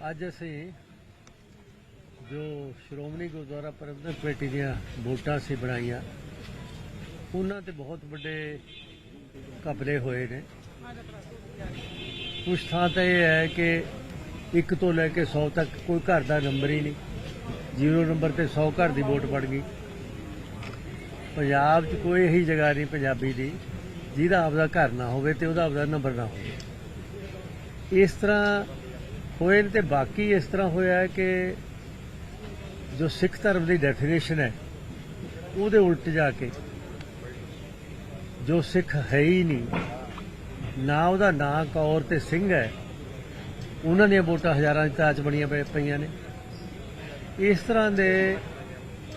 ਅੱਜ ਅਸੀਂ ਜੋ ਸ਼੍ਰੋਮਣੀ ਗੁਰਦੁਆਰਾ ਪ੍ਰਬੰਧਕ ਕਮੇਟੀ ਦੀਆਂ ਵੋਟਾਂ ਸੀ ਬਣਾਈਆਂ, ਉਹਨਾਂ ਤੇ ਬਹੁਤ ਵੱਡੇ ਘਪਲੇ ਹੋਏ ਨੇ। ਕੁਝ ਥਾਂ ਤਾਂ ਇਹ ਹੈ ਕਿ 1 ਤੋਂ ਲੈ ਕੇ 100 ਤੱਕ ਕੋਈ ਘਰ ਦਾ ਨੰਬਰ ਹੀ ਨਹੀਂ। ਜ਼ੀਰੋ ਨੰਬਰ ਤੇ 100 ਘਰ ਦੀ ਵੋਟ ਪੜ ਗਈ। ਪੰਜਾਬ 'ਚ ਕੋਈ ਇਹੀ ਜਗ੍ਹਾ ਨਹੀਂ ਪੰਜਾਬੀ ਦੀ, ਜਿਹਦਾ ਆਪਦਾ ਘਰ ਨਾ ਹੋਵੇ ਤੇ ਉਹਦਾ ਆਪਦਾ ਨੰਬਰ ਨਾ ਹੋਵੇ। ਇਸ ਤਰ੍ਹਾਂ ਹੋਏ ਨੇ ਤੇ ਬਾਕੀ ਇਸ ਤਰ੍ਹਾਂ ਹੋਇਆ ਹੈ ਕਿ ਜੋ ਸਿੱਖ ਧਰਮ ਦੀ ਡੈਫੀਨੇਸ਼ਨ ਹੈ, ਉਹਦੇ ਉਲਟ ਜਾ ਕੇ ਜੋ ਸਿੱਖ ਹੈ ਹੀ ਨਹੀਂ, ਨਾ ਉਹਦਾ ਨਾਂ ਕੌਰ ਤੇ ਸਿੰਘ ਹੈ, ਉਹਨਾਂ ਦੀਆਂ ਵੋਟਾਂ ਹਜ਼ਾਰਾਂ ਦੀ ਤਾਚ ਬਣੀਆਂ ਪਈ- ਪਈਆਂ ਨੇ। ਇਸ ਤਰ੍ਹਾਂ ਦੇ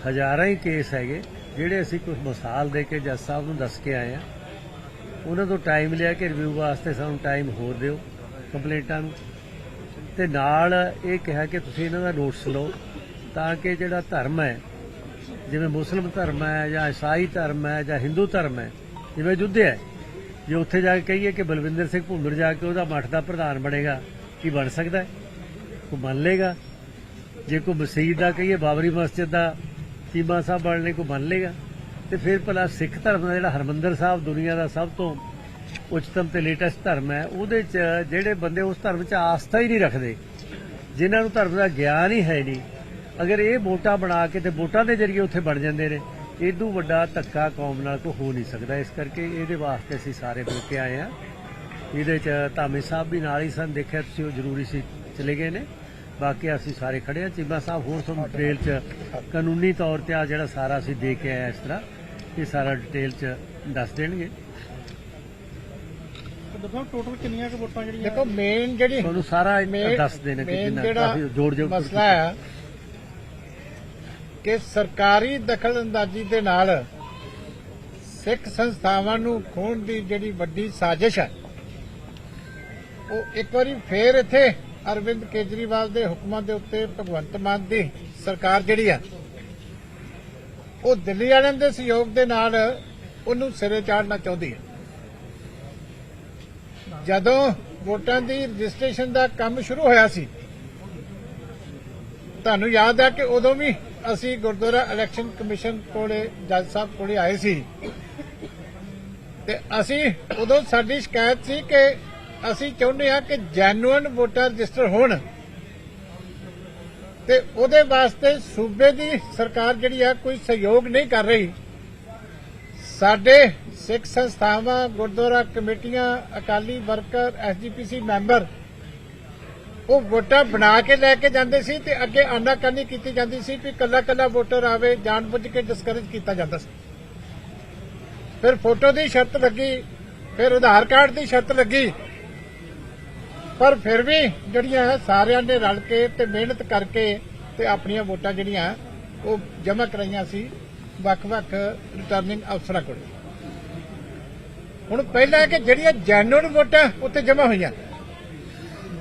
ਹਜ਼ਾਰਾਂ ਹੀ ਕੇਸ ਹੈਗੇ, ਜਿਹੜੇ ਅਸੀਂ ਕੁਝ ਮਿਸਾਲ ਦੇ ਕੇ ਜੱਜ ਸਾਹਿਬ ਨੂੰ ਦੱਸ ਕੇ ਆਏ ਆ ਉਹਨਾਂ ਤੋਂ ਟਾਈਮ ਲਿਆ ਕਿ ਰਿਵਿਊ ਵਾਸਤੇ ਸਾਨੂੰ ਟਾਈਮ ਹੋਰ ਦਿਓ, ਕੰਪਲੇਂਟਾਂ ਨੂੰ। ਤੇ ਨਾਲ ਇਹ ਕਿਹਾ ਕਿ ਤੁਸੀਂ ਇਹਨਾਂ ਦਾ ਨੋਟਿਸ ਲਓ ਤਾਂ ਕਿ ਜਿਹੜਾ ਧਰਮ ਹੈ, ਜਿਵੇਂ ਮੁਸਲਮ ਧਰਮ ਹੈ ਜਾਂ ਈਸਾਈ ਧਰਮ ਹੈ ਜਾਂ ਹਿੰਦੂ ਧਰਮ ਹੈ, ਜਿਵੇਂ ਯੁੱਧ ਹੈ, ਜੇ ਉੱਥੇ ਜਾ ਕੇ ਕਹੀਏ ਕਿ ਬਲਵਿੰਦਰ ਸਿੰਘ ਭੁੰਦਰ ਜਾ ਕੇ ਉਹਦਾ ਮੱਠ ਦਾ ਪ੍ਰਧਾਨ ਬਣੇਗਾ, ਕੀ ਬਣ ਸਕਦਾ ਹੈ? ਕੋਈ ਮੰਨ ਲੇਗਾ ਜੇ ਕੋਈ ਮਸਜਿਦ ਦਾ ਕਹੀਏ, ਬਾਬਰੀ ਮਸਜਿਦ ਦਾ ਚੀਮਾ ਸਾਹਿਬ ਬਣਨੇ, ਕੋਈ ਮੰਨ ਲੇਗਾ ਤੇ ਫਿਰ ਭਲਾ ਸਿੱਖ ਧਰਮ ਦਾ ਜਿਹੜਾ ਹਰਮੰਦਰ ਸਾਹਿਬ ਦੁਨੀਆ ਦਾ ਸਭ ਤੋਂ ਉੱਚਤਮ ਤੇ ਲੇਟੈਸਟ ਧਰਮ ਹੈ, ਉਹਦੇ ਚ ਜਿਹੜੇ ਬੰਦੇ ਉਸ ਧਰਮ ਚ ਆਸਥਾ ਹੀ ਨਹੀਂ ਰੱਖਦੇ, ਜਿਨ੍ਹਾਂ ਨੂੰ ਧਰਮ ਦਾ ਗਿਆਨ ਹੀ ਹੈ ਨਹੀਂ, ਅਗਰ ਇਹ ਵੋਟਾਂ ਬਣਾ ਕੇ ਤੇ ਵੋਟਾਂ ਦੇ ਜ਼ਰੀਏ ਉੱਥੇ ਬਣ ਜਾਂਦੇ ਨੇ ਇਦੋਂ ਵੱਡਾ ਧੱਕਾ ਕੌਮ ਨਾਲ ਕੋ ਹੋ ਨਹੀਂ ਸਕਦਾ। ਇਸ ਕਰਕੇ ਇਹਦੇ ਵਾਸਤੇ ਅਸੀਂ ਸਾਰੇ ਮਿਲ ਕੇ ਆਏ ਆ ਇਹਦੇ ਚ ਧਾਮੀ ਸਾਹਿਬ ਵੀ ਨਾਲ ਹੀ ਸਨ, ਦੇਖਿਆ ਤੁਸੀਂ ਉਹ ਜ਼ਰੂਰੀ ਸੀ, ਚਲੇ ਗਏ ਨੇ। ਬਾਕੀ ਅਸੀਂ ਸਾਰੇ ਖੜੇ ਆ ਚੀਮਾ ਸਾਹਿਬ ਹੋਰ ਤੁਹਾਨੂੰ ਡਿਟੇਲ ਚ ਕਾਨੂੰਨੀ ਤੌਰ ਤੇ ਆ ਜਿਹੜਾ ਸਾਰਾ ਅਸੀਂ ਦੇ ਕੇ ਆਇਆ ਇਸ ਤਰ੍ਹਾਂ, ਇਹ ਸਾਰਾ ਡਿਟੇਲ ਚ ਦੱਸ ਦੇਣਗੇ। ਦੱਸੋ ਟੋਟਲ ਕਿੰਨੀਆਂ ਕੁ ਵੋਟਾਂ ਜਿਹੜੀਆਂ? ਦੇਖੋ ਮੇਨ ਜਿਹੜੀ ਤੁਹਾਨੂੰ ਸਾਰਾ main- ਦੱਸ ਦੇਣੇ ਕਿ main ਜਿੰਨਾ ਜਿਹੜਾ ਕਾਫੀ ਜੋੜ ਜੋੜ ਮਸਲਾ ਹੈ ਕਿ ਸਰਕਾਰੀ ਦਖਲਅੰਦਾਜ਼ੀ ਦੇ ਨਾਲ ਸਿੱਖ ਸੰਸਥਾਵਾਂ ਨੂੰ ਖੋਣ ਦੀ ਜਿਹੜੀ ਵੱਡੀ ਸਾਜ਼ਿਸ਼ ਹੈ ਉਹ ਇੱਕ ਵਾਰੀ ਫੇਰ ਇੱਥੇ ਅਰਵਿੰਦ ਕੇਜਰੀਵਾਲ ਦੇ ਹੁਕਮਾਂ ਦੇ ਉੱਤੇ ਭਗਵੰਤ ਮਾਨ ਦੀ ਸਰਕਾਰ ਜਿਹੜੀ ਆ ਉਹ ਦਿੱਲੀ ਵਾਲਿਆਂ ਦੇ ਸਹਿਯੋਗ ਦੇ ਨਾਲ ਉਹਨੂੰ ਸਿਰੇ ਚਾੜਨਾ ਚਾਹੁੰਦੀ ਹੈ। ਜਦੋਂ ਵੋਟਾਂ ਦੀ ਰਜਿਸਟ੍ਰੇਸ਼ਨ ਦਾ ਕੰਮ ਸ਼ੁਰੂ ਹੋਇਆ ਸੀ, ਤੁਹਾਨੂੰ ਯਾਦ ਹੈ ਕਿ ਉਦੋਂ ਵੀ ਅਸੀਂ ਗੁਰਦੁਆਰਾ ਇਲੈਕਸ਼ਨ ਕਮਿਸ਼ਨ ਕੋਲੇ, ਜੱਜ ਸਾਹਿਬ ਕੋਲੇ ਆਏ ਸੀ। ਤੇ ਅਸੀਂ ਉਦੋਂ ਸਾਡੀ ਸ਼ਿਕਾਇਤ ਸੀ ਕਿ ਅਸੀਂ ਚਾਹੁੰਦੇ ਹਾਂ ਕਿ ਜੈਨੂਅਨ ਵੋਟਰ ਰਜਿਸਟਰ ਹੋਣ। ਤੇ ਉਹਦੇ ਵਾਸਤੇ ਸੂਬੇ ਦੀ ਸਰਕਾਰ ਜਿਹੜੀ ਆ ਕੋਈ ਸਹਿਯੋਗ ਨਹੀਂ ਕਰ ਰਹੀ। ਸਾਡੇ ਸਿੱਖ ਸੰਸਥਾਵਾਂ, ਗੁਰਦੁਆਰਾ ਕਮੇਟੀਆਂ, ਅਕਾਲੀ ਵਰਕਰ ਐਸਜੀਪੀਸੀ ਮੈਂਬਰ, ਉਹ ਵੋਟਾਂ ਬਣਾ ਕੇ ਲੈ ਕੇ ਜਾਂਦੇ ਸੀ ਤੇ ਅੱਗੇ ਆਨਾਕਾਨੀ ਕੀਤੀ ਜਾਂਦੀ ਸੀ ਕਿ ਕੱਲਾ ਕੱਲਾ ਵੋਟਰ ਆਵੇ, ਜਾਣਬੁੱਝ ਕੇ ਡਿਸਕਰੇਜ ਕੀਤਾ ਜਾਂਦਾ ਸੀ। ਫਿਰ ਫੋਟੋ ਦੀ ਸ਼ਰਤ ਲੱਗੀ, ਫਿਰ ਆਧਾਰ ਕਾਰਡ ਦੀ ਸ਼ਰਤ ਲੱਗੀ, ਪਰ ਫਿਰ ਵੀ ਜਿਹੜੀਆਂ ਹੈ ਸਾਰਿਆਂ ਨੇ ਰਲ ਕੇ ਤੇ ਮਿਹਨਤ ਕਰਕੇ ਤੇ ਆਪਣੀਆਂ ਵੋਟਾਂ ਜਿਹੜੀਆਂ ਉਹ ਜਮ੍ਹਾਂ ਕਰਾਈਆਂ ਸੀ ਵੱਖ-ਵੱਖ ਰਿਟਰਨਿੰਗ ਅਫਸਰਾਂ ਕੋਲ। ਹੁਣ ਪਹਿਲਾਂ ਕਿ ਜਿਹੜੀਆਂ ਜੈਨੂਨ ਵੋਟਾਂ ਉੱਤੇ ਜਮ੍ਹਾਂ ਹੋਈਆਂ।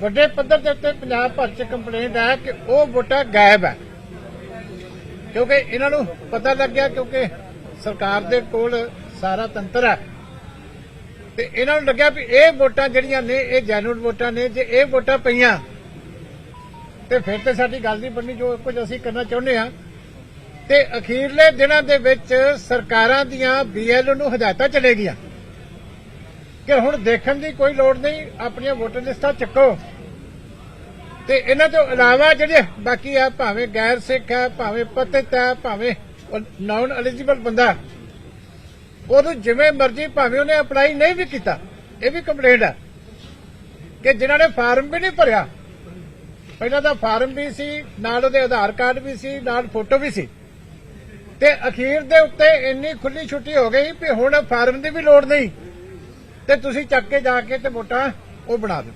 ਵੱਡੇ ਪੱਧਰ ਦੇ ਉੱਤੇ ਪੰਜਾਬ ਭਰ ਚ ਕੰਪਲੇਂਟ ਹੈ ਕਿ ਉਹ ਵੋਟਾਂ ਗਾਇਬ ਹੈ। ਕਿਉਂਕਿ ਇਹਨਾਂ ਨੂੰ ਪਤਾ ਲੱਗ ਗਿਆ ਕਿਉਂਕਿ ਸਰਕਾਰ ਦੇ ਕੋਲ ਸਾਰਾ ਤੰਤਰ ਹੈ। ਤੇ ਇਹਨਾਂ ਨੂੰ ਲੱਗਿਆ ਵੀ ਇਹ ਵੋਟਾਂ ਜਿਹੜੀਆਂ ਨੇ, ਇਹ ਜੈਨੂਨ ਵੋਟਾਂ ਨੇ, ਜੇ ਇਹ ਵੋਟਾਂ ਪਈਆਂ, ਤੇ ਫਿਰ ਤੇ ਸਾਡੀ ਗੱਲ ਨਹੀਂ ਬਣਨੀ, ਜੋ ਕੁਝ ਅਸੀਂ ਕਰਨਾ ਚਾਹੁੰਦੇ ਆ ਤੇ ਅਖੀਰਲੇ ਦਿਨਾਂ ਦੇ ਵਿੱਚ ਸਰਕਾਰਾਂ ਦੀਆਂ ਬੀਐਲਓ ਨੂੰ ਹਦਾਇਤਾਂ ਚਲੇ ਗਈਆਂ ਕਿ ਹੁਣ ਦੇਖਣ ਦੀ ਕੋਈ ਲੋੜ ਨਹੀਂ, ਆਪਣੀਆਂ ਵੋਟਰ ਲਿਸਟਾਂ ਚੱਕੋ। ਤੇ ਇਹਨਾਂ ਤੋਂ ਇਲਾਵਾ ਜਿਹੜੇ ਬਾਕੀ ਆ, ਭਾਵੇਂ ਗੈਰ ਸਿੱਖ ਹੈ ਭਾਵੇਂ ਪਤਿਤ ਹੈ ਭਾਵੇਂ ਨਾਨ ਐਲੀਜੀਬਲ ਬੰਦਾ, ਉਹਨੂੰ ਜਿਵੇਂ ਮਰਜ਼ੀ ਭਾਵੇਂ ਉਹਨੇ ਅਪਲਾਈ ਨਹੀਂ ਵੀ ਕੀਤਾ, ਇਹ ਵੀ ਕੰਪਲੇਂਟ ਹੈ ਕਿ ਜਿਨ੍ਹਾਂ ਨੇ ਫਾਰਮ ਵੀ ਨਹੀਂ ਭਰਿਆ, ਪਹਿਲਾਂ ਤਾਂ ਫਾਰਮ ਵੀ ਸੀ, ਨਾਲ ਉਹਦੇ ਆਧਾਰ ਕਾਰਡ ਵੀ ਸੀ, ਨਾਲ ਫੋਟੋ ਵੀ ਸੀ। ਤੇ ਅਖੀਰ ਦੇ ਉੱਤੇ ਇੰਨੀ ਖੁੱਲੀ ਛੁੱਟੀ ਹੋ ਗਈ ਵੀ ਹੁਣ ਫਾਰਮ ਦੀ ਵੀ ਲੋੜ ਨਹੀਂ। ਤੇ ਤੁਸੀਂ ਚੱਕ ਕੇ ਜਾ ਕੇ ਤੇ ਵੋਟਾਂ ਉਹ ਬਣਾ ਦਿਓ।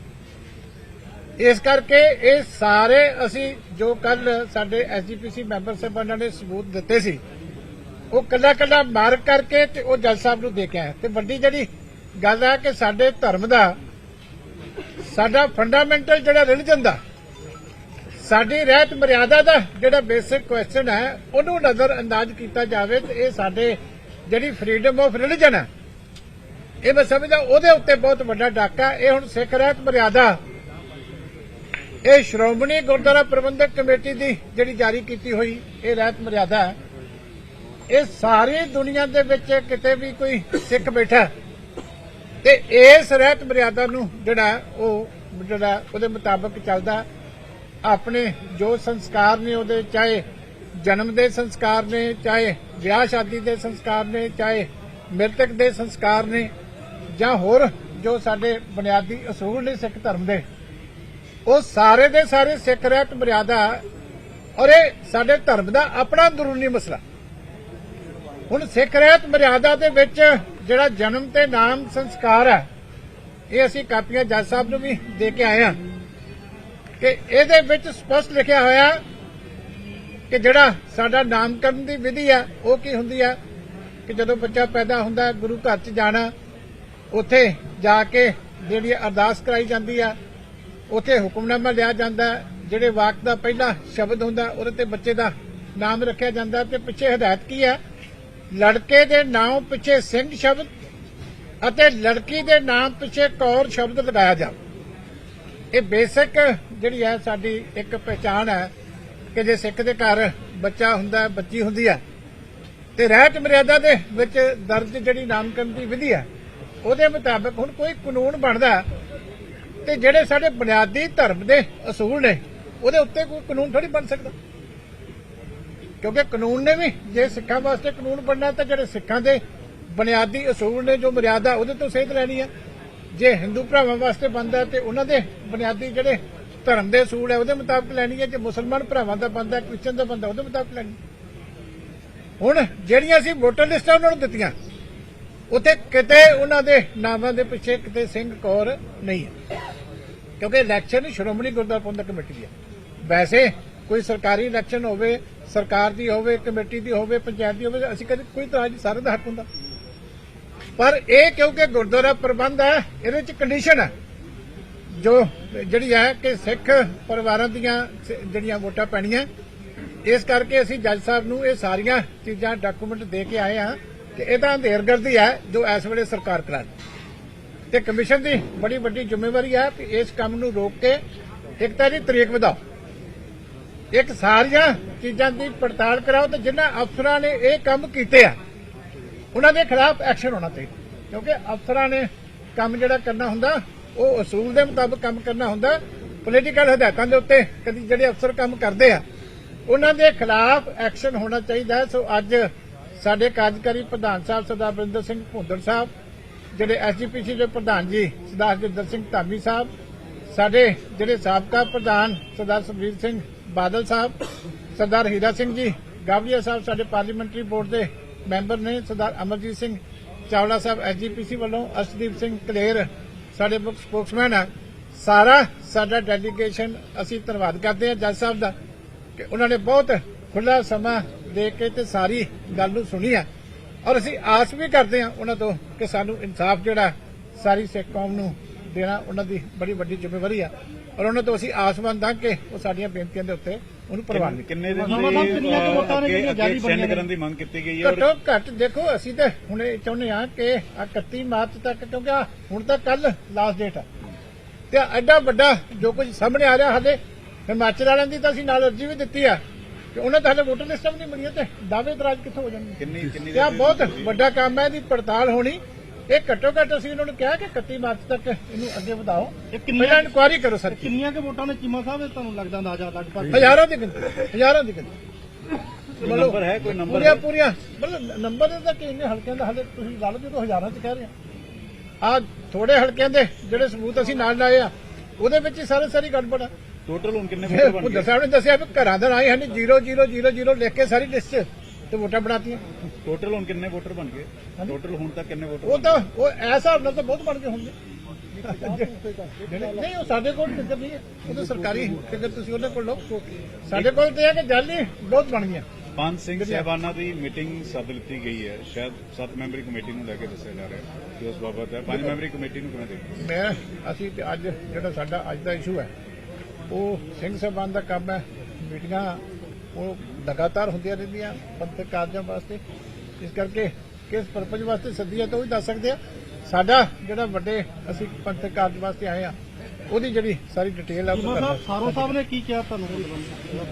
ਇਸ ਕਰਕੇ ਇਹ ਸਾਰੇ ਅਸੀਂ ਜੋ ਕੱਲ ਸਾਡੇ ਐਸਜੀਪੀਸੀ ਮੈਂਬਰ ਸਾਹਿਬਾਨਾਂ ਨੇ ਸਬੂਤ ਦਿੱਤੇ ਸੀ, ਉਹ ਕੱਲਾ ਕੱਲਾ ਮਾਰਕ ਕਰਕੇ ਤੇ ਉਹ ਜੱਜ ਸਾਹਿਬ ਨੂੰ ਦੇ ਕੇ ਆਇਆ। ਤੇ ਵੱਡੀ ਜਿਹੜੀ ਗੱਲ ਹੈ ਕਿ ਸਾਡੇ ਧਰਮ ਦਾ, ਸਾਡਾ ਫੰਡਾਮੈਂਟਲ ਜਿਹੜਾ ਰਿਲੀਜਨ ਦਾ ਸਾਡੀ ਰਹਿਤ ਮਰਿਆਦਾ ਦਾ ਜਿਹੜਾ ਬੇਸਿਕ ਕੁਐਸਚਨ ਹੈ, ਉਹਨੂੰ ਨਜ਼ਰ ਅੰਦਾਜ਼ ਕੀਤਾ ਜਾਵੇ ਤੇ ਇਹ ਸਾਡੇ ਜਿਹੜੀ ਫਰੀडम ਆਫ ਰਿਲੀਜਨ ਹੈ, ਇਹ ਮੈਂ ਸਮਝਦਾ ਉਹਦੇ ਉੱਤੇ ਬਹੁਤ ਵੱਡਾ ਡਾਕਾ ਇਹ ਹੁਣ ਸਿੱਖ ਰਹਿਤ ਮਰਿਆਦਾ, ਇਹ ਸ਼੍ਰੋਮਣੀ ਗੁਰਦੁਆਰਾ ਪ੍ਰਬੰਧਕ ਕਮੇਟੀ ਦੀ ਜਿਹੜੀ ਜਾਰੀ ਕੀਤੀ ਹੋਈ ਇਹ ਰਹਿਤ ਮਰਿਆਦਾ ਹੈ। ਇਹ ਸਾਰੀ ਦੁਨੀਆ ਦੇ ਵਿੱਚ ਕਿਤੇ ਵੀ ਕੋਈ ਸਿੱਖ ਬੈਠਾ ਤੇ ਇਸ ਰਹਿਤ ਮਰਿਆਦਾ ਨੂੰ ਜਿਹੜਾ ਉਹ ਜਿਹੜਾ ਉਹਦੇ ਮੁਤਾਬਕ ਚੱਲਦਾ ਆਪਣੇ ਜੋ ਸੰਸਕਾਰ ਨੇ ਉਹਦੇ, ਚਾਹੇ ਜਨਮ ਦੇ ਸੰਸਕਾਰ ਨੇ, ਚਾਹੇ ਵਿਆਹ ਸ਼ਾਦੀ ਦੇ ਸੰਸਕਾਰ ਨੇ, ਚਾਹੇ ਮ੍ਰਿਤਕ ਦੇ ਸੰਸਕਾਰ ਨੇ, ਜਾਂ ਹੋਰ ਜੋ ਸਾਡੇ ਬੁਨਿਆਦੀ ਅਸੂਲ ਨੇ ਸਿੱਖ ਧਰਮ ਦੇ, ਉਹ ਸਾਰੇ ਦੇ ਸਾਰੇ ਸਿੱਖ ਰਹਿਤ ਮਰਿਆਦਾ, ਔਰ ਇਹ ਸਾਡੇ ਧਰਮ ਦਾ ਆਪਣਾ ਅੰਦਰੂਨੀ ਮਸਲਾ। ਹੁਣ ਸਿੱਖ ਰਹਿਤ ਮਰਿਆਦਾ ਦੇ ਵਿੱਚ ਜਿਹੜਾ ਜਨਮ ਤੇ ਨਾਮ ਸੰਸਕਾਰ ਹੈ, ਇਹ ਅਸੀਂ ਕਾਪੀਆਂ ਜੱਜ ਸਾਹਿਬ ਨੂੰ ਵੀ ਦੇ ਕੇ ਆਏ ਹਾਂ। ਕਿ ਇਹਦੇ ਵਿੱਚ ਸਪਸ਼ਟ ਲਿਖਿਆ ਹੋਇਆ ਕਿ ਜਿਹੜਾ ਸਾਡਾ ਨਾਮਕਰਨ ਦੀ ਵਿਧੀ ਆ, ਉਹ ਕੀ ਹੁੰਦੀ ਆ? ਕਿ ਜਦੋਂ ਬੱਚਾ ਪੈਦਾ ਹੁੰਦਾ, ਗੁਰੂ ਘਰ 'ਚ ਜਾਣਾ, ਉੱਥੇ ਜਾ ਕੇ ਜਿਹੜੀ ਅਰਦਾਸ ਕਰਾਈ ਜਾਂਦੀ ਆ, ਉੱਥੇ ਹੁਕਮਨਾਮਾ ਲਿਆ ਜਾਂਦਾ, ਜਿਹੜੇ ਵਾਕ ਦਾ ਪਹਿਲਾ ਸ਼ਬਦ ਹੁੰਦਾ, ਉਹਦੇ ਤੇ ਬੱਚੇ ਦਾ ਨਾਮ ਰੱਖਿਆ ਜਾਂਦਾ ਤੇ ਪਿੱਛੇ ਹਦਾਇਤ ਕੀ ਹੈ ਲੜਕੇ ਦੇ ਨਾਮ ਪਿੱਛੇ ਸਿੰਘ ਸ਼ਬਦ ਅਤੇ ਲੜਕੀ ਦੇ ਨਾਮ ਪਿੱਛੇ ਕੌਰ ਸ਼ਬਦ ਲਗਾਇਆ ਜਾਵੇ ਇਹ ਬੇਸਿਕ ਜਿਹੜੀ ਹੈ ਸਾਡੀ ਇੱਕ ਪਹਿਚਾਣ ਹੈ ਕਿ ਜੇ ਸਿੱਖ ਦੇ ਘਰ ਬੱਚਾ ਹੁੰਦਾ, ਬੱਚੀ ਹੁੰਦੀ ਹੈ, ਤੇ ਰਹਿਤ ਮਰਿਆਦਾ ਦੇ ਵਿੱਚ ਦਰਜ ਜਿਹੜੀ ਨਾਮਕਰਨ ਦੀ ਵਿਧੀ ਹੈ, ਉਹਦੇ ਮੁਤਾਬਕ ਹੁਣ ਕੋਈ ਕਾਨੂੰਨ ਬਣਦਾ ਤੇ ਜਿਹੜੇ ਸਾਡੇ ਬੁਨਿਆਦੀ ਧਰਮ ਦੇ ਅਸੂਲ ਨੇ, ਉਹਦੇ ਉੱਤੇ ਕੋਈ ਕਾਨੂੰਨ ਥੋੜੀ ਬਣ ਸਕਦਾ। ਕਿਉਂਕਿ ਕਾਨੂੰਨ ਨੇ ਵੀ, ਜੇ ਸਿੱਖਾਂ ਵਾਸਤੇ ਕਾਨੂੰਨ ਬਣਨਾ, ਤਾਂ ਜਿਹੜੇ ਸਿੱਖਾਂ ਦੇ ਬੁਨਿਆਦੀ ਅਸੂਲ ਨੇ, ਜੋ ਮਰਿਆਦਾ ਉਹਦੇ ਤੋਂ ਸੇਧ ਲੈਣੀ ਹੈ। ਜੇ ਹਿੰਦੂ ਭਰਾਵਾਂ ਵਾਸਤੇ ਬਣਦਾ ਤੇ ਉਹਨਾਂ ਦੇ ਬੁਨਿਆਦੀ ਜਿਹੜੇ ਧਰਮ ਦੇ ਸੂਲ ਹੈ, ਉਹਦੇ ਮੁਤਾਬਕ ਲੈਣੀ ਹੈ, ਜੇ ਮੁਸਲਮਾਨ ਭਰਾਵਾਂ ਦਾ ਬੰਦਾ ਕ੍ਰਿਸਚਨ ਦਾ ਬੰਦਾ, ਉਹਦੇ ਮੁਤਾਬਕ ਲੈਣੀ ਹੁਣ ਜਿਹੜੀਆਂ ਅਸੀਂ ਵੋਟਰ ਲਿਸਟਾਂ ਉਹਨਾਂ ਨੂੰ ਦਿੱਤੀਆਂ, ਉੱਥੇ ਕਿਤੇ ਉਹਨਾਂ ਦੇ ਨਾਮਾਂ ਦੇ ਪਿੱਛੇ ਕਿਤੇ ਸਿੰਘ ਕੌਰ ਨਹੀਂ ਹੈ। ਕਿਉਂਕਿ ਇਲੈਕਸ਼ਨ ਸ਼੍ਰੋਮਣੀ ਗੁਰਦੁਆਰਾ ਪ੍ਰਬੰਧਕ ਕਮੇਟੀ ਹੈ। ਵੈਸੇ ਕੋਈ ਸਰਕਾਰੀ ਇਲੈਕਸ਼ਨ ਹੋਵੇ, ਸਰਕਾਰ ਦੀ ਹੋਵੇ, ਕਮੇਟੀ ਦੀ ਹੋਵੇ, ਪੰਚਾਇਤ ਦੀ ਹੋਵੇ, ਅਸੀਂ ਕਦੇ ਕੋਈ ਤਰ੍ਹਾਂ ਦੀ ਸਾਰੇ ਦਾ ਹੱਕ ਹੁੰਦਾ। ਪਰ ਇਹ ਕਿਉਂਕਿ ਗੁਰਦੁਆਰਾ ਪ੍ਰਬੰਧ ਹੈ, ਇਹਦੇ ਵਿੱਚ ਕੰਡੀਸ਼ਨ ਹੈ। ਜੋ ਜਿਹੜੀ ਹੈ ਕਿ ਸਿੱਖ ਪਰਿਵਾਰਾਂ ਦੀਆਂ ਜਿਹੜੀਆਂ ਵੋਟਾਂ ਪੈਣੀਆਂ, ਇਸ ਕਰਕੇ ਅਸੀਂ ਜੱਜ ਸਾਹਿਬ ਨੂੰ ਇਹ ਸਾਰੀਆਂ ਚੀਜ਼ਾਂ ਡਾਕੂਮੈਂਟ ਦੇ ਕੇ ਆਏ ਹਾਂ ਕਿ ਇਹ ਤਾਂ ਅੰਧੇਰਗਰਦੀ ਹੈ ਜੋ ਇਸ ਵੇਲੇ ਸਰਕਾਰ ਕਰਾ ਰਹੀ ਤੇ ਕਮਿਸ਼ਨ ਦੀ ਬੜੀ ਵੱਡੀ ਜ਼ਿੰਮੇਵਾਰੀ ਹੈ ਕਿ ਇਸ ਕੰਮ ਨੂੰ ਰੋਕ ਕੇ ਇੱਕ ਤਾਂ ਇਹਦੀ ਤਰੀਕ ਵਧਾਓ। ਇੱਕ ਸਾਰੀਆਂ ਚੀਜ਼ਾਂ ਦੀ ਪੜਤਾਲ ਕਰਾਓ ਤੇ ਜਿਨ੍ਹਾਂ ਅਫਸਰਾਂ ਨੇ ਇਹ ਕੰਮ ਕੀਤੇ ਆ, ਉਹਨਾਂ ਦੇ ਖਿਲਾਫ ਐਕਸ਼ਨ ਹੋਣਾ ਚਾਹੀਦਾ। ਕਿਉਂਕਿ ਅਫਸਰਾਂ ਨੇ ਕੰਮ ਜਿਹੜਾ ਕਰਨਾ ਹੁੰਦਾ ਉਹ ਅਸੂਲ ਦੇ ਮੁਤਾਬਕ ਕੰਮ ਕਰਨਾ ਹੁੰਦਾ ਪੋਲੀਟੀਕਲ ਹਦਾਇਤਾਂ ਦੇ ਉੱਤੇ ਕਦੀ ਜਿਹੜੇ ਅਫਸਰ ਕੰਮ ਕਰਦੇ ਆ, ਉਹਨਾਂ ਦੇ ਖਿਲਾਫ ਐਕਸ਼ਨ ਹੋਣਾ ਚਾਹੀਦਾ ਸੋ ਅੱਜ ਸਾਡੇ ਕਾਰਜਕਾਰੀ ਪ੍ਰਧਾਨ ਸਾਹਿਬ ਸਰਦਾਰ ਬਰਿੰਦਰ ਸਿੰਘ ਭੁੰਦੜ ਸਾਹਿਬ, ਜਿਹੜੇ ਐਸਜੀਪੀਸੀ ਦੇ ਪ੍ਰਧਾਨ ਜੀ, ਸਰਦਾਰ ਜਿੰਦਰ ਸਿੰਘ ਧਾਮੀ ਸਾਹਿਬ, ਸਾਡੇ ਜਿਹੜੇ ਸਾਬਕਾ ਪ੍ਰਧਾਨ ਸਰਦਾਰ ਸੁਖਬੀਰ ਸਿੰਘ ਬਾਦਲ ਸਾਹਿਬ, ਸਰਦਾਰ ਹੀਰਾ ਸਿੰਘ ਜੀ ਗਾਵਲੀਆ ਸਾਹਿਬ ਸਾਡੇ ਪਾਰਲੀਮੈਂਟਰੀ ਬੋਰਡ ਦੇ ਮੈਂਬਰ ਨੇ, ਸਰਦਾਰ ਅਮਰਜੀਤ ਸਿੰਘ ਚਾਵਲਾ ਸਾਹਿਬ ਐਸਜੀਪੀਸੀ ਵੱਲੋਂ, ਅਰਸ਼ਦੀਪ ਸਿੰਘ ਕਲੇਰ ਸਾਡੇ ਸਪੋਕਸਮੈਨ ਆ। ਸਾਰਾ ਸਾਡਾ ਡੈਲੀਗੇਸ਼ਨ ਅਸੀਂ ਧੰਨਵਾਦ ਕਰਦੇ ਹਾਂ ਜੱਜ ਸਾਹਿਬ ਦਾ ਕਿ ਉਹਨਾਂ ਨੇ ਬਹੁਤ ਖੁੱਲਾ ਸਮਾਂ ਦੇ ਕੇ ਤੇ ਸਾਰੀ ਗੱਲ ਨੂੰ ਸੁਣੀ ਆ। ਔਰ ਅਸੀਂ ਆਸ ਵੀ ਕਰਦੇ ਹਾਂ ਉਹਨਾਂ ਤੋਂ ਕਿ ਸਾਨੂੰ ਇਨਸਾਫ ਜਿਹੜਾ ਸਾਰੀ ਸਿੱਖ ਕੌਮ ਨੂੰ ਦੇਣਾ ਉਹਨਾਂ ਦੀ ਬੜੀ ਵੱਡੀ ਜ਼ਿੰਮੇਵਾਰੀ ਆ। ਔਰ ਉਹਨਾਂ ਤੋਂ ਅਸੀਂ ਆਸਮੰਦ ਹਾਂ ਕਿ ਉਹ ਸਾਡੀਆਂ ਬੇਨਤੀਆਂ ਦੇ ਉੱਤੇ ਉਹਨੂੰ ਪ੍ਰਵਾਨ ਕਿੰਨੇ ਦਿਨ ਦੀ, ਕਿੰਨੀਆਂ ਕੁ ਵੋਟਾਂ ਨੇ ਜਿਹੜੀਆਂ ਜਾਰੀ ਐਕਸਟੈਂਡ ਬਣੀਆਂ ਕਰਨ ਨੇ ਦੀ ਮੰਗ ਕੀਤੀ ਗਈ ਹੈ ਔਰ ਘੱਟੋ ਘੱਟ ਦੇਖੋ ਅਸੀਂ ਤੇ ਹੁਣ ਇਹ ਚਾਹੁੰਦੇ ਆ ਕਿ ਆਹ 31 ਮਾਰਚ ਤੱਕ ਕਿਉਂਕਿ ਹੁਣ ਤਾਂ ਕੱਲ ਲਾਸਟ ਡੇਟ ਆ। ਤੇ ਐਡਾ ਵੱਡਾ ਜੋ ਕੁਝ ਸਾਹਮਣੇ ਆ ਰਿਹਾ ਹਾਲੇ ਹਿਮਾਚਲ ਵਾਲਿਆਂ ਦੀ ਤਾਂ ਅਸੀਂ ਨਾਲ ਅਰਜੀ ਵੀ ਦਿੱਤੀ ਆ ਕਿ ਉਹਨਾਂ ਦਾ ਹਾਲੇ ਵੋਟਰ ਲਿਸਟਾਂ ਵੀ ਨਹੀਂ ਬਣੀਆਂ ਤੇ ਦਾਅਵੇ ਦਰਾਜ ਕਿੱਥੋਂ ਹੋ ਜਾਣਗੇ? ਕਿੰਨੀ ਕਿੰਨੀ ਦੇਰ ਬਹੁਤ ਵੱਡਾ ਕੰਮ ਹੈ ਇਹਦੀ ਪੜਤਾਲ ਹੋਣੀ। ਇਹ ਘੱਟੋ ਘੱਟ ਅਸੀਂ ਉਹਨਾਂ ਨੂੰ ਕਿਹਾ ਕਿ 31 ਮਾਰਚ ਤੱਕ ਇਹਨੂੰ ਅੱਗੇ ਵਧਾਓ। ਪਹਿਲਾਂ ਇਨਕੁਆਇਰੀ ਕਰੋ ਸਰ ਕਿੰਨੀਆਂ ਕੁ ਵੋਟਾਂ ਨੇ? ਚੀਮਾ ਸਾਹਿਬ ਤੁਹਾਨੂੰ ਲੱਗਦਾ ਅੰਦਾਜ਼ਾ ਲਗਭਗ ਹਜ਼ਾਰਾਂ ਦੀ ਗਿਣਤੀ ਹਜ਼ਾਰਾਂ ਦੀ ਗਿਣਤੀ। ਨੰਬਰ ਹੈ ਕੋਈ ਨੰਬਰ ਪੂਰੀਆਂ ਹੈ? ਪੂਰੀਆਂ ਮਤਲਬ ਨੰਬਰ ਦਾ ਕਿ ਇੰਨੇ ਹਲਕਿਆਂ ਦਾ ਹਲੇ ਤੁਸੀਂ ਲਾ ਲਓ ਜਦੋਂ ਹਜ਼ਾਰਾਂ ਚ ਕਹਿ ਰਹੇ ਆ। ਆ ਥੋੜੇ ਹਲਕਿਆਂ ਦੇ ਜਿਹੜੇ ਸਬੂਤ ਅਸੀਂ ਨਾਲ ਲਾਏ ਆ ਉਹਦੇ ਵਿੱਚ ਹੀ ਸਾਰੇ ਸਾਰੀ ਗੜਬੜ ਆ। ਟੋਟਲ ਹੁਣ ਕਿੰਨੇ ਵੋਟਰ ਬਣ ਗਏ ਦੱਸਿਆ ਉਹਨੇ ਦੱਸਿਆ ਵੀ ਘਰਾਂ ਦਾ ਨਾਂ ਹੀ ਹਨ 0000 ਲਿਖ ਕੇ ਸਾਰੀ ਲਿਸਟ 'ਚ। ਤੇ ਵੋਟਾਂ ਬਣਾਤੀਆਂ। ਟੋਟਲ ਹੁਣ ਕਿੰਨੇ ਵੋਟਰ ਬਣ ਗਏ। ਟੋਟਲ ਹੁਣ ਤੱਕ ਕਿੰਨੇ ਵੋਟਰ ਉਹ ਤਾਂ ਉਹ ਐਸ ਨਾਲ ਤਾਂ ਬਹੁਤ ਬਣ ਗਏ ਹੋਣਗੇ ਨਹੀਂ ਉਹ ਸਾਡੇ ਕੋਲ ਫਿਕਰ ਨਹੀਂ ਹੈ। ਉਹ ਤਾਂ ਸਰਕਾਰੀ ਫਿਕਰ ਤੁਸੀਂ ਉਹਨਾਂ ਕੋਲ ਲਓ। ਸਾਡੇ ਕੋਲ ਤੇ ਹੈ ਕਿ ਜਾਲੀ ਬਹੁਤ ਬਣ ਗਈਆਂ। ਪੰਜ ਸਿੰਘ ਸਹਿਬਾਨਾਂ ਦੀ ਮੀਟਿੰਗ ਸੱਦ ਲਿੱਤੀ ਗਈ ਹੈ। ਸ਼ਾਇਦ ਸੱਤ ਮੈਂਬਰੀ ਕਮੇਟੀ ਨੂੰ ਲੈ ਕੇ ਦੱਸਿਆ ਜਾ ਰਿਹਾ ਹੈ ਕਿ ਉਸ ਬਾਬਤ ਹੈ। ਪੰਜ ਮੈਂਬਰੀ ਕਮੇਟੀ ਨੂੰ ਕਿਵੇਂ ਦੇਖਦੇ ਮੈਂ ਅਸੀਂ ਤੇ ਅੱਜ ਜਿਹੜਾ ਸਾਡਾ ਅੱਜ ਦਾ ਇਸ਼ੂ ਹੈ ਉਹ ਸਿੰਘ ਸਾਹਿਬਾਨ ਦਾ ਕੰਮ ਹੈ। ਮੀਟਿੰਗਾਂ ਉਹ ਲਗਾਤਾਰ ਹੁੰਦੀਆਂ ਰਹਿੰਦੀਆਂ ਪੰਥਕ ਕਾਰਜਾਂ ਵਾਸਤੇ। ਇਸ ਕਰਕੇ ਕਿਸ ਪਰਪਸ ਵਾਸਤੇ ਸੱਦੀ ਹੈ ਤਾਂ ਉਹ ਵੀ ਦੱਸ ਸਕਦੇ ਆ। ਸਾਡਾ ਜਿਹੜਾ ਵੱਡੇ ਅਸੀਂ ਪੰਥਕ ਕਾਰਜ ਵਾਸਤੇ ਆਏ ਆ ਉਹਦੀ ਜਿਹੜੀ ਸਾਰੀ ਡਿਟੇਲ ਆ ਉਹ ਸਾਹਿਬ ਸਾਰੋ ਸਾਹਿਬ ਨੇ ਕੀ ਕਿਹਾ ਤੁਹਾਨੂੰ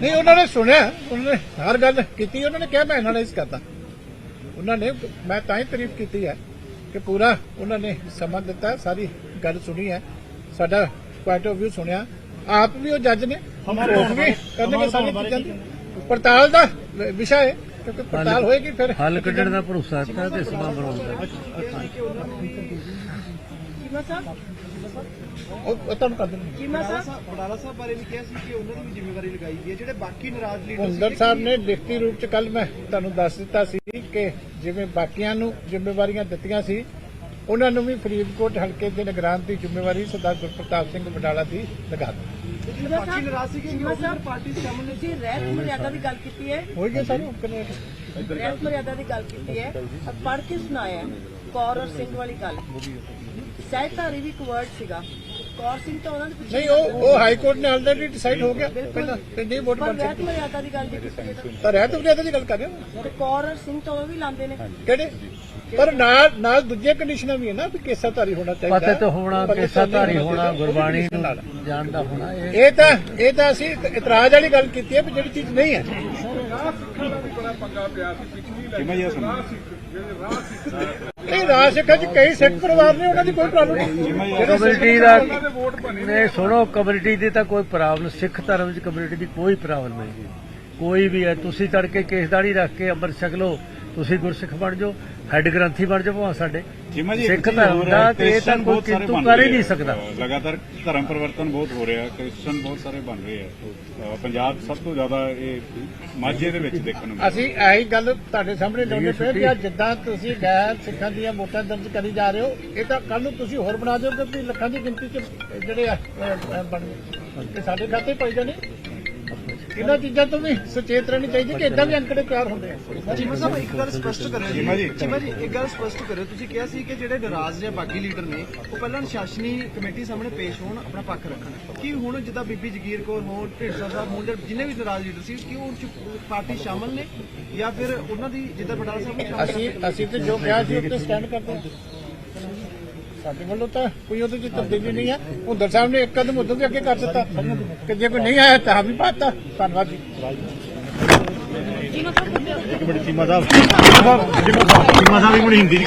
ਨਹੀਂ ਉਹਨਾਂ ਨੇ ਸੁਣਿਆ ਉਹਨਾਂ ਨੇ ਹਰ ਗੱਲ ਕੀਤੀ ਉਹਨਾਂ ਨੇ ਕਿਹਾ ਮੈਂ ਐਨਾਲਾਈਜ਼ ਕਰਦਾ। ਉਹਨਾਂ ਨੇ ਮੈਂ ਤਾਂ ਹੀ ਤਾਰੀਫ ਕੀਤੀ ਹੈ ਕਿ ਪੂਰਾ ਉਹਨਾਂ ਨੇ ਸਮਾਂ ਦਿੱਤਾ ਸਾਰੀ ਗੱਲ ਸੁਣੀ ਹੈ। ਸਾਡਾ ਪੁਆਇੰਟ ਆਫ View ਸੁਣਿਆ। ਆਪ ਵੀ ਉਹ ਜੱਜ ਨੇ। ਹਮਾਰੇ ਵੀ ਕਰਨਗੇ ਸਾਰੀ ਚੀਜ਼ਾਂ। ਪੜਤਾਲ ਦਾ ਵਿਸ਼ਾ ਹੈ ਕਿਉਂਕਿ ਪੜਤਾਲ ਹੋਏਗੀ ਫਿਰ। ਹੱਲ ਕੱਢਣ ਦਾ ਭਰੋਸਾ ਦਿੱਤਾ ਤੇ ਸਮਾਂ ਬਣਾਉਣ ਦਾ। ਚੀਮਾ ਸਾਹਿਬ? ਉਹ ਉਹ ਤੁਹਾਨੂੰ ਕਰ ਦੇਣਗੇ ਚੀਮਾ ਸਾਹਿਬ? ਬਡਾਲਾ ਸਾਹਿਬ ਬਾਰੇ ਵੀ ਕਿਹਾ ਸੀ ਕਿ ਉਹਨਾਂ ਦੀ ਵੀ ਜ਼ਿੰਮੇਵਾਰੀ ਲਗਾਈ ਗਈ ਹੈ। ਜਿਹੜੇ ਬਾਕੀ ਨਾਰਾਜ਼ ਲੀਡਰ ਹੁੰਦਰ ਸਾਹਿਬ ਨੇ ਲਿਖਤੀ ਰੂਪ ਚ ਕੱਲ ਮੈਂ ਤੁਹਾਨੂੰ ਦੱਸ ਦਿੱਤਾ ਸੀ ਕਿ ਜਿਵੇਂ ਬਾਕੀਆਂ ਨੂੰ ਜ਼ਿੰਮੇਵਾਰੀਆਂ ਦਿੱਤੀਆਂ ਸੀ ਉਹਨਾਂ ਨੂੰ ਵੀ ਫਰੀਦਕੋਟ ਹਲਕੇ ਦੇ ਨਿਗਰਾਨ ਦੀ ਜ਼ਿੰਮੇਵਾਰੀ ਸਰਦਾਰ ਗੁਰਪ੍ਰਤਾਪ ਸਿੰਘ ਬਡਾਲਾ ਦੀ ਲਗਾ ਦਿੱਤੀ। ਨਾਰਾਜ਼ ਸੀ ਕਿ ਪਾਰਟੀ ਰਹਿਤ ਮਰਿਆਦਾ ਦੀ ਗੱਲ ਕੀਤੀ ਹੈ। ਹੋਈ ਗਿਆ ਸਾਨੂੰ ਕਿੰਨੇ ਰਹਿਤ ਮਰਿਆਦਾ ਦੀ ਗੱਲ ਕੀਤੀ ਹੈ। ਅਬ ਪੜ੍ਹ ਕੇ ਸੁਣਾਇਆ ਹੈ। ਕੌਰ ਔਰ ਸਿੰਘ ਵਾਲੀ ਗੱਲ। ਸਹਿਤਾਰੀ ਵੀ ਇੱਕ ਵਰਡ ਸੀਗਾ। ਕੌਰ ਸਿੰਘ ਤਾਂ ਉਹਨਾਂ ਦੇ ਪਿੱਛੇ ਨਹੀਂ ਉਹ ਉਹ ਹਾਈ ਕੋਰਟ ਨੇ ਆਲਰੇਡੀ ਡਿਸਾਈਡ ਹੋ ਗਿਆ। ਪਹਿਲਾਂ ਤੇ ਨਹੀਂ ਵੋਟ ਪਰ ਬਣ ਰਹਿਤ ਸਕਦੀ ਮਰਿਆਦਾ ਦੀ ਗੱਲ ਕੀਤੀ ਤਾਂ- ਤਾਂ ਰਹਿਤ ਮਰਿਆਦਾ ਦੀ ਗੱਲ ਕਰ ਰਹੇ ਹੋ? ਤੇ ਕੌਰ ਔਰ ਸਿੰਘ ਤਾਂ ਉਹ ਵੀ ਲਾਉਂਦੇ ਨੇ। ਕਿਹੜੇ? ਪਰ ਨਾਲ ਨਾਲ ਦੂਜੀਆਂ ਕੰਡੀਸ਼ਨਾਂ ਵੀ ਹੈ ਨਾ ਵੀ ਕੇਸਾਧਾਰੀ ਹੋਣਾ ਚਾਹੀਦਾ। ਪਤੇ ਤੋਂ ਹੋਣਾ ਪੇਸਾਧਾਰੀ ਨਹੀਂ ਹੋਣਾ ਗੁਰਬਾਣੀ। ਨੂੰ ਜਾਣਦਾ ਹੋਣਾ ਇਹ ਤਾਂ ਇਹ ਤਾਂ ਅਸੀਂ ਇਤਰਾਜ਼ ਵਾਲੀ ਗੱਲ ਕੀਤੀ ਹੈ ਵੀ ਜਿਹੜੀ ਚੀਜ਼ ਨਹੀਂ ਹੈ। ਇਹ ਰਾਜ ਸਿੱਖਾਂ ਚ ਕਈ ਸਿੱਖ ਪਰਿਵਾਰ ਨੇ ਉਹਨਾਂ ਦੀ ਕੋਈ ਪ੍ਰੋਬਲਮ ਨਹੀਂ। ਕਮਿਊਨਿਟੀ ਦਾ ਨੇ। ਸੁਣੋ ਕਮਿਊਨਿਟੀ ਦੀ ਤਾਂ ਕੋਈ ਪ੍ਰੋਬਲਮ ਸਿੱਖ ਧਰਮ ਚ ਕਮਿਊਨਿਟੀ ਦੀ ਕੋਈ ਪ੍ਰੋਬਲਮ ਨਹੀਂ ਕੋਈ ਵੀ ਹੈ ਤੁਸੀਂ ਤੜਕੇ ਕੇਸਦਾੜੀ ਰੱਖ ਕੇ ਅੰਮ੍ਰਿਤ ਛਕ ਲਓ ਤੁਸੀਂ ਗੁਰਸਿੱਖ ਬਣ ਜਾਓ ਹੈੱਡ ਗ੍ਰੰਥੀ ਬਣ ਜਾਓ ਭਾਵੇਂ ਸਾਡੇ ਸਿੱਖ ਧਰਮ ਦਾ ਤੇ ਇਹ ਤਾਂ ਕੋਈ ਕਿੰਤੂ ਕਰ ਹੀ ਨਹੀਂ ਸਕਦਾ। ਲਗਾਤਾਰ ਧਰਮ ਪਰਿਵਰਤਨ ਬਹੁਤ ਹੋ ਰਿਹਾ ਕ੍ਰਿਸਚਨ ਬਹੁਤ ਸਾਰੇ ਬਣ ਰਹੇ ਆ। ਪੰਜਾਬ ਸਭ ਤੋਂ ਜ਼ਿਆਦਾ ਇਹ ਮਾਝੇ ਦੇ ਵਿੱਚ ਦੇਖਣ ਨੂੰ। ਅਸੀਂ ਇਹੀ ਗੱਲ ਤੁਹਾਡੇ ਸਾਹਮਣੇ ਲਾਉਂਦੇ ਪਏ ਕਿ ਜਿੱਦਾਂ ਤੁਸੀਂ ਗੈਰ ਸਿੱਖਾਂ ਦੀਆਂ ਵੋਟਾਂ ਦਰਜ ਕਰੀ ਜਾ ਰਹੇ ਹੋ ਇਹ ਤਾਂ ਕੱਲ ਨੂੰ ਤੁਸੀਂ ਹੋਰ ਬਣਾ ਦਿਓਗੇ ਕਿ ਲੱਖਾਂ ਦੀ ਗਿਣਤੀ ਚ ਜਿਹੜੇ ਆ ਬਣ ਸਾਡੇ ਖਾਤੇ ਪਈ ਜਾਣੇ ਇਹਨਾਂ ਚੀਜ਼ਾਂ ਤੋਂ ਵੀ ਸੁਚੇਤ ਰਹਿਣੀ ਚਾਹੀਦੀ ਕਿ ਇਦਾਂ ਵੀ ਅੰਕੜੇ ਤਿਆਰ ਹੁੰਦੇ ਆ। ਚੀਮਾ ਸਾਹਿਬ ਇੱਕ ਗੱਲ ਸਪਸ਼ਟ ਕਰਿਓ ਚੀਮਾ ਜੀ। ਚੀਮਾ ਜੀ ਇੱਕ ਗੱਲ ਸਪਸ਼ਟ ਕਰਿਓ। ਤੁਸੀਂ ਕਿਹਾ ਸੀ ਕਿ ਜਿਹੜੇ ਨਾਰਾਜ਼ ਜਾਂ ਬਾਗੀ ਲੀਡਰ ਨੇ ਉਹ ਪਹਿਲਾਂ ਅਨੁਸ਼ਾਸਨੀ ਕਮੇਟੀ ਸਾਹਮਣੇ ਪੇਸ਼ ਹੋਣ ਆਪਣਾ ਪੱਖ ਰੱਖਣ। ਕੀ ਹੁਣ ਜਿੱਦਾਂ ਬੀਬੀ ਜਗੀਰ ਕੌਰ ਹੋਣ ਢੀਂਡਸਾ ਸਾਹਿਬ ਹੋਣ ਜਾਂ ਜਿੰਨੇ ਵੀ ਨਾਰਾਜ਼ ਲੀਡਰ ਸੀ ਕਿ ਉਹ ਉਹ 'ਚ ਪਾਰਟੀ ਸ਼ਾਮਲ ਨੇ? ਜਾਂ ਫਿਰ ਉਹਨਾਂ ਦੀ ਜਿੱਦਾਂ ਬਡਾਲਾ ਸਾਹਿਬ ਅਸੀਂ ਅਸੀਂ ਤੇ ਜੋ ਕਿਹਾ ਸੀ ਉੱਤੇ ਸਟੈਂਡ ਕਰਦੇ ਹਾਂ ਸਾਡੇ ਵੱਲੋਂ ਤਾਂ ਕੋਈ ਉਹਦੇ ਚ ਤਬਦੀਲੀ ਨਹੀਂ ਹੈ। ਹੁੰਦਰ ਸਾਹਿਬ ਨੇ ਇੱਕ ਕਦਮ ਉਦੋਂ ਵੀ ਅੱਗੇ ਕਰ ਦਿੱਤਾ। ਕਿ ਜੇ ਕੋਈ ਨਹੀਂ ਆਇਆ ਤਾਂ ਵੀ ਪਾਤਾ। ਧੰਨਵਾਦ ਜੀ। ਚੀਮਾ ਸਾਹਿਬ ਇੱਕ ਮਿੰਟ ਚੀਮਾ ਸਾਹਿਬ। ਚੀਮਾ ਸਾਹਿਬ ਹਿੰਦੀ